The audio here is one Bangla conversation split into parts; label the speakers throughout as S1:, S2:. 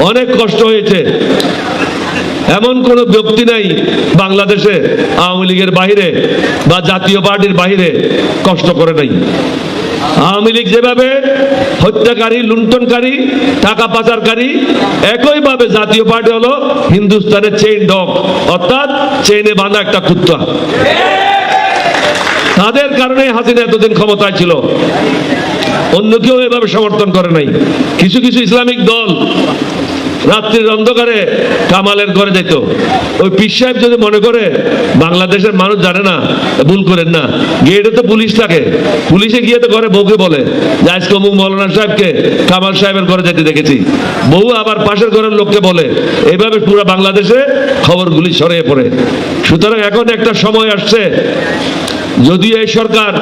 S1: অনেক কষ্ট হয়েছে। এমন কোন ব্যক্তি নাই বাংলাদেশে, আওয়ামী লীগের বাহিরে বা জাতীয় পার্টির বাহিরে কষ্ট করে নাই। আওয়ামী লীগ যেভাবে হত্যাকারী, লুণ্ঠনকারী, টাকা পাচারকারী, একইভাবে জাতীয় পার্টি হলো হিন্দুস্তানের চেইন ডগ অর্থাৎ চেইনে বাঁধা একটা কুত্তা। তাদের কারণে হাসিনা এতদিন ক্ষমতায় ছিল। অন্য কেউ এভাবে সমর্থন করে নাই। কিছু কিছু ইসলামিক দল রাত্রির অন্ধকারে কামালের ঘরে যেত। ওই পীর সাহেব যদি মনে করে, বাংলাদেশের মানুষ জানে না, ভুল করেন না। গেটে তো পুলিশ থাকে। পুলিশে গিয়ে তো ঘরে বউকে বলে যে, আজকে অমুক মৌলানা সাহেবকে কামাল সাহেবের ঘরে যেতে দেখেছি। বউ আবার পাশের ঘরের লোককে বলে, এভাবে পুরো বাংলাদেশে খবরগুলি ছড়িয়ে পড়ে। সুতরাং এখন একটা সময় আসছে যদিও এই সরকার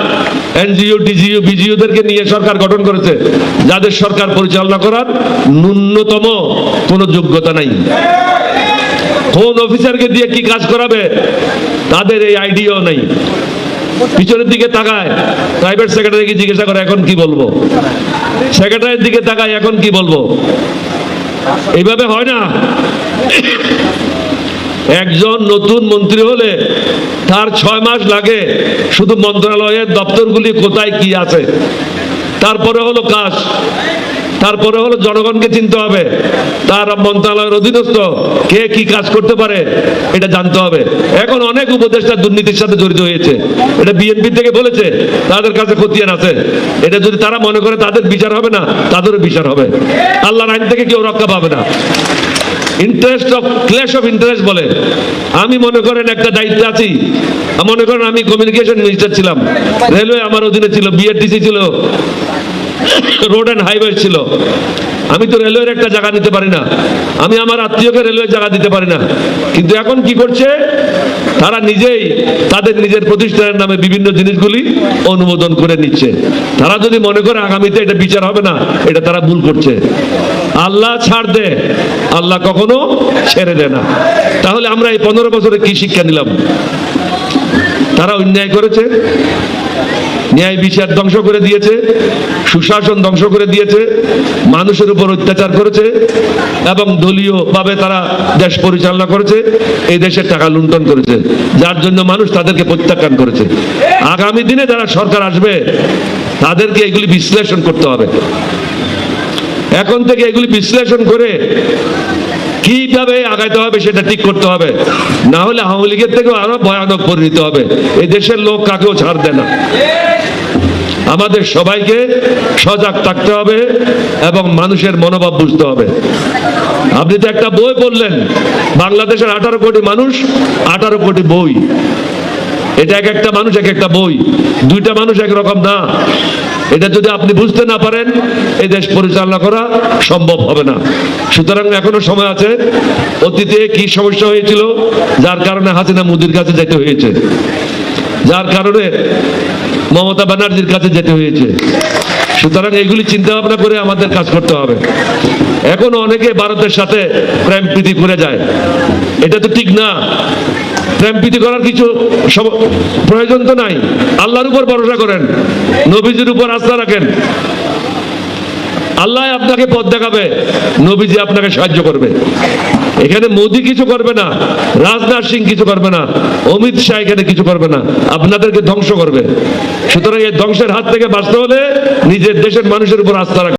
S1: এনজিও, ডিজিও, বিজিওদেরকে নিয়ে সরকার গঠন করেছে, যাদের সরকার পরিচালনা করার ন্যূনতম কোনো যোগ্যতা নাই। কোন অফিসারকে দিয়ে কি কাজ করাবে, তাদের এই আইডিয়াও নাই। পিছনের দিকে তাকায়, প্রাইভেট সেক্রেটারিকে জিজ্ঞাসা করে, এখন কি বলব? সেক্রেটারির দিকে তাকায়, এখন কি বলব? এইভাবে হয় না। একজন নতুন মন্ত্রী হলে তার ছয় মাস লাগে শুধু মন্ত্রণালয়ের দপ্তরগুলি কোথায় কি আছে। তারপরে হলো কাজ, তারপরে হলো জনগণকে চিনতে হবে, তার মন্ত্রণালয়ের অধীনস্থ কে কি কাজ করতে পারে এটা জানতে হবে। এখন অনেক উপদেষ্টা দুর্নীতির সাথে জড়িত হয়েছে। এটা বিএনপি থেকে বলেছে, তাদের কাছে খতিয়ান আছে। এটা যদি তারা মনে করে তাদের বিচার হবে না, তাদেরও বিচার হবে। আল্লাহর আইন থেকে কেউ রক্ষা পাবে না। Interest of clash of interest বলে। আমি মনে করেন একটা দায়িত্ব আছি। মনে করেন আমি কমিউনিকেশন মিনিস্টার ছিলাম। রেলওয়ে আমার অধীনে ছিল বিএডিসি ছিল রোড অ্যান্ড হাইওয়ে ছিল। আমি তো রেলওয়ের একটা জায়গা নিতে পারি না। আমি আমার আত্মীয়কে রেলওয়ে জায়গা দিতে পারি না। কিন্তু এখন কি করছে? তারা নিজেই তাদের নিজের প্রতিষ্ঠানের নামে বিভিন্ন জিনিসগুলি অনুমোদন করে নিচ্ছে। তারা যদি মনে করে আগামীতে এটা বিচার হবে না, এটা তারা ভুল করছে। আল্লাহ ছাড় দে। আল্লাহ কখনো ছেড়ে দেয় না। তাহলে আমরা এই পনেরো বছরে কি শিক্ষা নিলাম? তারা অন্যায় করেছে। ন্যায় বিচার ধ্বংস করে দিয়েছে। সুশাসন ধ্বংস করে দিয়েছে। মানুষের উপর অত্যাচার করেছে। এবং দলীয় ভাবে তারা দেশ পরিচালনা করেছে। এই দেশের টাকা লুণ্ঠন করেছে। যার জন্য মানুষ তাদেরকে প্রত্যাখ্যান করেছে। আগামী দিনে যারা সরকার আসবে, তাদেরকে এগুলি বিশ্লেষণ করতে হবে। এখন থেকে এগুলি বিশ্লেষণ করে কীভাবে আগাইতে হবে সেটা ঠিক করতে হবে। না হলে আওয়ামী লীগের থেকেও আরও ভয়ানক পরিণত হবে। এই দেশের লোক কাকেও ছাড় দেয় না। আমাদের সবাইকে সজাগ থাকতে হবে এবং মানুষের মনোভাব বুঝতে হবে। আপনি তো একটা বই পড়লেন, বাংলাদেশের আঠারো কোটি মানুষ, আঠারো কোটি বই। এটা এক একটা মানুষ এক একটা বই। দুইটা মানুষ একরকম না। এটা যদি আপনি বুঝতে না পারেন, এই দেশ পরিচালনা করা সম্ভব হবে না। সুতরাং এখনও সময় আছে, অতীতে কি সমস্যা হয়েছিল, যার কারণে হাসিনা মুদির কাছে যেতে হয়েছে। যার কারণে মমতা ব্যানার্জির কাছে যেতে হয়েছে। সুতরাং এইগুলি চিন্তা ভাবনা করে আমাদের কাজ করতে হবে। এখন অনেকে ভারতের সাথে প্রেম প্রীতি করে যায়। এটা তো ঠিক না। প্রেম প্রীতি করার কিছু প্রয়োজন তো নাই। আল্লাহর উপর ভরসা করেন। নবীজির উপর আস্থা রাখেন। আল্লাহ আপনাকে পথ দেখাবে। নবীজি আপনাকে সাহায্য করবে। এখানে মোদি কিছু করবে না, রাজনাথ সিং কিছু করবে না, অমিত শাহ এখানে কিছু করবে না, আপনাদেরকে ধ্বংস করবে। সুতরাং এই ধ্বংসের হাত থেকে বাঁচতে হলে নিজের দেশের মানুষের উপর আস্থা রাখবে